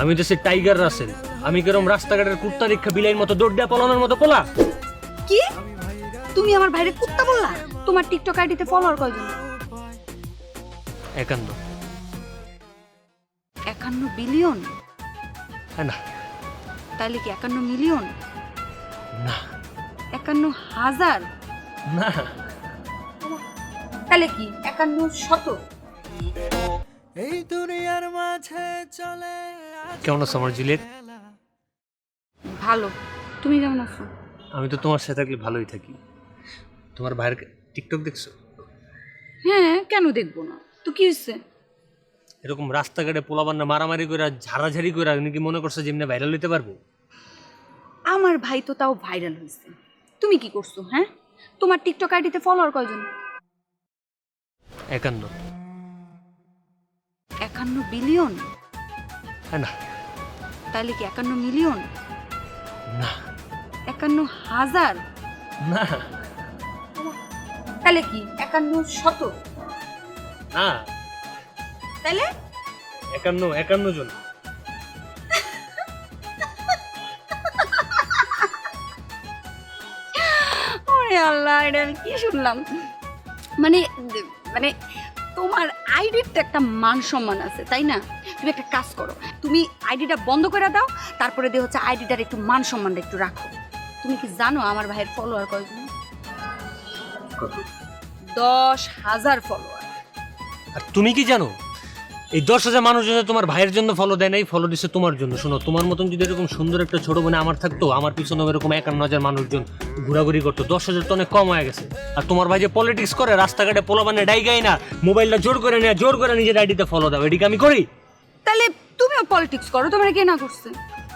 আমি তো সে টাইগার রাসেল আমি কেরম রাস্তাঘাটের কুত্তা রেখা বিলাইয়ের মতো দৌড় দেয়া পলানোর মতো পোলা? কি? তুমি আমার ভাইরে কুত্তা বললা? তোমার টিকটক আইডিতে ফলোয়ার কয়জন? একান্ন। একান্ন বিলিয়ন হ্যাঁ না। তাহলে কি একান্ন মিলিয়ন না। একান্ন হাজার? না। তাহলে কি একান্ন শত? এই দুনিয়ার মাঝে চলে কেমন আছো আমার জিলেট ভালো। তুমি কেমন আছো? আমি তো তোমার সাথে থাকলে ভালোই থাকি। তোমার ভাইয়ের টিকটক দেখছ? হ্যাঁ কেন দেখব না? তো কি হয়েছে? এরকম রাস্তাঘাটে পোলাবান্না মারামারি করে ঝাড়াঝাড়ি করে নাকি মনে করছে যেমনি ভাইরাল হইতে পারবে? আমার ভাই তো তাও ভাইরাল হয়েছে তুমি কি করছ হ্যাঁ? তোমার টিকটক আইডিতে ফলোয়ার কয়জন? একান্ন। একান্ন বিলিয়ন না। তাইলে কি একান্ন মিলিয়ন? না। একান্ন হাজার? না। তাহলে কি একান্ন শত? না। তাইলে একান্ন একান্ন জন। ওরে আল্লাহ এটা আমি কি শুনলাম? মানে মানে তোমার আইডির তো একটা মান সম্মান আছে তাই না? তুমি একটা কাজ করো তুমি আইডিটা বন্ধ করে দাও তারপরে দিয়ে হচ্ছে আইডিটার একটু মান সম্মানটা একটু রাখো। তুমি কি জানো আমার ভাইয়ের ফলোয়ার কয়জন? দশ হাজার ফলোয়ার আর তুমি কি জানো? এই দশ হাজার মানুষ যদি তোমার ভাইয়ের জন্য ফলো দেয় নাই ফলো দিচ্ছে তোমার জন্য। শোনো তোমার মতন যদি এরকম সুন্দর একটা ছোট বোনে আমার থাকতো আমার পিছনে এরকম একান্ন হাজার মানুষজন ঘোরাঘুরি করতো দশ হাজার তো অনেক কম হয়ে গেছে। আর তোমার ভাই যে পলিটিক্স করে রাস্তাঘাটে পোলা মানে ডাই গাই না মোবাইলটা জোর করে নেয় জোর করে নিজের আইডিতে ফলো দাও এদিকে আমি করি। তাহলে তুমিও পলিটিক্স করো তোমার কে না করছে?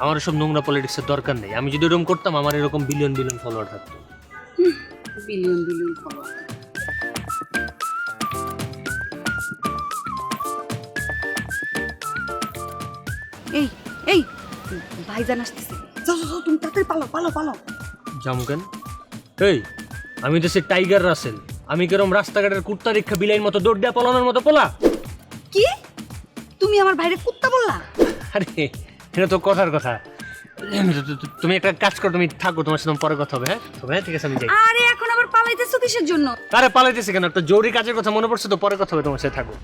আমার সব নোংরা পলিটিক্সের দরকার নেই। আমি যদি এরকম করতাম আমার এরকম বিলিয়ন বিলিয়ন ফলোয়ার থাকতো। বিলিয়ন বিলিয়ন ফলোয়ার এই ভাইজান আসতেছে। যাও যাও, তুমি তাড়াতাড়ি পালো পালো পালো জামুকেন এই আমি তো সে টাইগার রাসেল। আমি কেরম রাস্তাঘাটের কুত্তা রেখা বিলাইয়ের মতো দৌড় দেয়া পলানোর মতো পোলা? কি? তুমি আমার ভাইরে কুত্তা বললা? আরে এটা তো কথার কথা। তুমি একটা কাজ করো তুমি থাকো তোমার সাথে পরে কথা হবে হ্যাঁ? তবে হ্যাঁ ঠিক আছে আমি যাই। আরে এখন আবার পালাইতেছো কিসের জন্য? আরে পালাইতেছে কেন? একটা জরুরি কাজের কথা মনে পড়ছে তো পরে কথা হবে তোমার সাথে থাকো।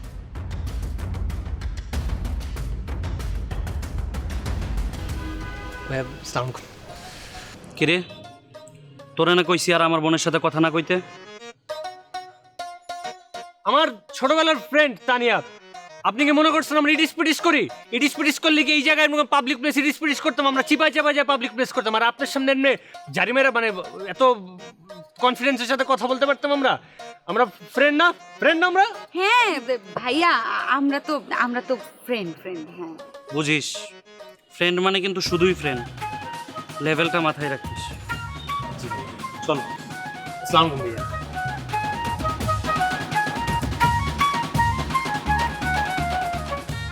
ভাইয়া, কিরে? তোরে না কইছি আর আমার বোনের সাথে কথা না কইতে? আমার ছোটবেলার ফ্রেন্ড তানিয়া। আপনি কি মনে করছেন আমরা ইডিস পিডিস করি? ইডিস পিডিস করলে কি এই জায়গায় পাবলিক প্লেস ইডিস পিডিস করতাম? আমরা চিপাই চাপাই যায় পাবলিক প্লেস করতাম। আর আপনার সামনে এমনি জারিমেরা মানে এত কনফিডেন্সের সাথে কথা বলতে পারতাম আমরা? আমরা ফ্রেন্ড না? ফ্রেন্ড না আমরা? হ্যাঁ ভাইয়া আমরা তো আমরা তো ফ্রেন্ড ফ্রেন্ড হ্যাঁ। বুঝিস। ফ্রেন্ড মানে কিন্তু শুধুই ফ্রেন্ড লেভেলটা মাথায় রাখিস। চলো। আসসালামু ভাইয়া।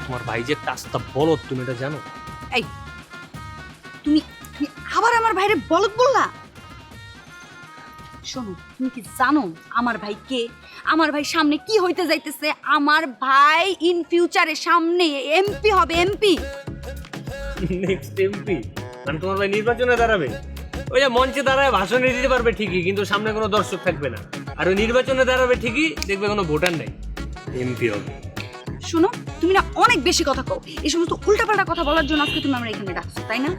তোমার ভাই যে কাজটা বলো তুমি এটা জানো? এই তুমি তুমি আবার আমার ভাইরে বলদ বললা? শোনো তুমি কি জানো আমার ভাই কে? আমার ভাই সামনে কি হইতে যাইতেছে? আমার ভাই ইন ফিউচারে সামনে এমপি হবে এমপি নেক্সট এমপি মানে তোমার ভাই নির্বাচনে দাঁড়াবে। ওই যে মঞ্চে দাঁড়ায় ভাষণ দিতে পারবে ঠিকই কিন্তু সামনে কোনো দর্শক থাকবে না। আর ওই নির্বাচনে দাঁড়াবে ঠিকই দেখবে কোনো ভোটার নেই। এমপি হবে। শোনো তুমি না অনেক বেশি কথা কও। এই সমস্ত উল্টাপাল্টা কথা বলার জন্য আজকে তুমি আমরা এখানে ডাকছো তাই না?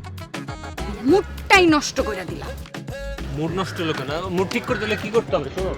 মুডটাই নষ্ট করে দিলা। মুড নষ্ট হলো কেন? মুড ঠিক করতে হলে কি করতে হবে শোনো।